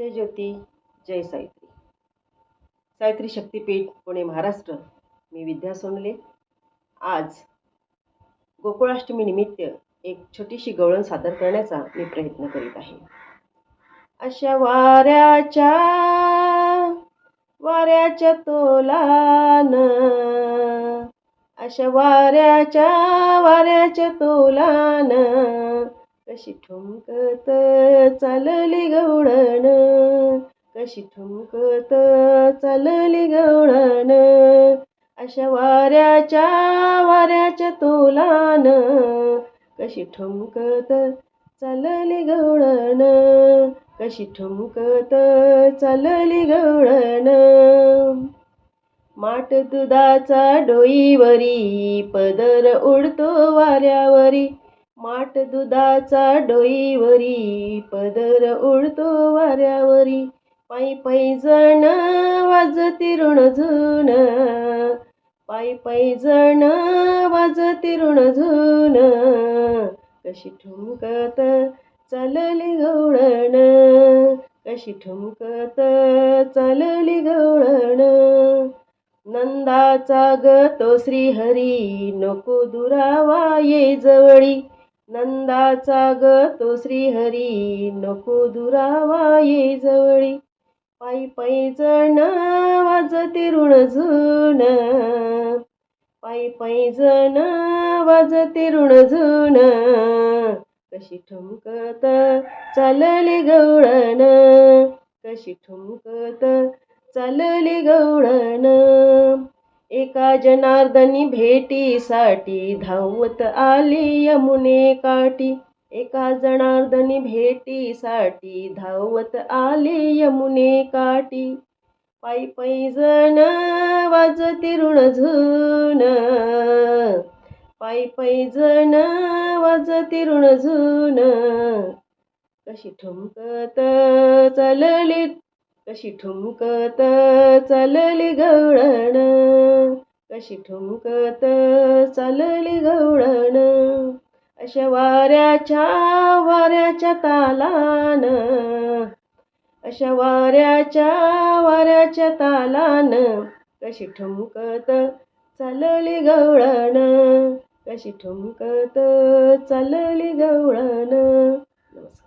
जय ज्योती जय सावित्री. सावित्री शक्तीपीठ पुणे महाराष्ट्र. मी विद्या सोनले. आज गोकुळाष्टमी निमित्त एक छोटीशी गवळण सादर करण्याचा मी प्रयत्न करीत आहे. अशा वाऱ्याच्या वाऱ्याच्या तोलान अशा वाऱ्याच्या वाऱ्याच्या तोलान कशी ठुमकत चालली गवळण. कशी ठुमकत चालली गवळण. अशा वाऱ्याच्या वाऱ्याच्या तोलान कशी ठुमकत चालली गवळण. कशी ठुमकत चालली गवळण. माट दुधाचा डोईवरी पदर उडतो वाऱ्यावरी. माट दुधाचा डोईवरी पदर उडतो वाऱ्यावरी. पायी पायी जण वाजती ऋणझुन पायी पायी जण वाजती ऋणझुन कशी ठुमकत चालली गवळण. कशी ठुमकत चालली गवळण. नंदाचा ग तो श्रीहरी नको दुरावा ये जवळी. नंदाचा ग तो श्रीहरी नको दुरावा ये जवळी. पायी पायी जण वाजती ऋणझुन पायी पायी जण वाजती ऋणझुन कशी ठुमकत चालली गवळण. कशी ठुमकत चालली गवळण. एका जनार्दनी भेटीसाठी धावत आली यमुने काठी. एका जनार्दनी भेटीसाठी धावत आली यमुने काठी. पायी पायी जण वाजती ऋणझुन पायी पायी जण वाजती ऋणझुन कशी ठुमकत चालली कशी ठुमकत चालली गवळण. कशी ठुमकत चालली गवळण. अशा वाऱ्याच्या वाऱ्याच्या तालान. अशा वाऱ्याच्या वाऱ्याच्या तालान. कशी ठुमकत चालली गवळण. कशी ठुमकत चालली गवळण. नमस्कार.